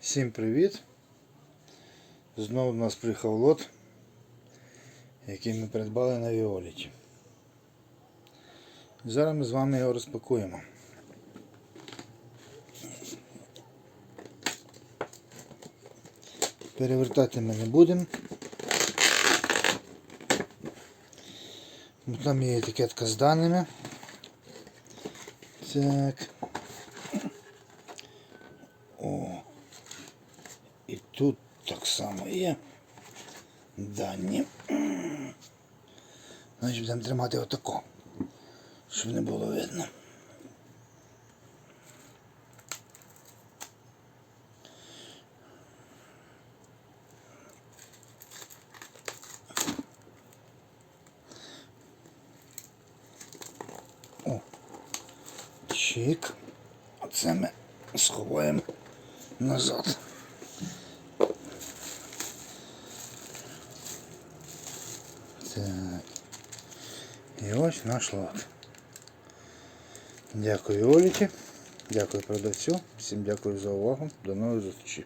Всім привіт! Знову до нас приїхав лот, який ми придбали на Віоліті. Зараз ми з вами його розпакуємо. Перевертати ми не будемо. Там є етикетка з даними. Так. О. Тут так само є дані. Значить, будемо тримати отако, щоб не було видно. О, чик. Оце ми сховаємо назад. Так. І ось наш лот. Дякую Оліті, дякую продавцю, всім дякую за увагу. До нових зустрічей.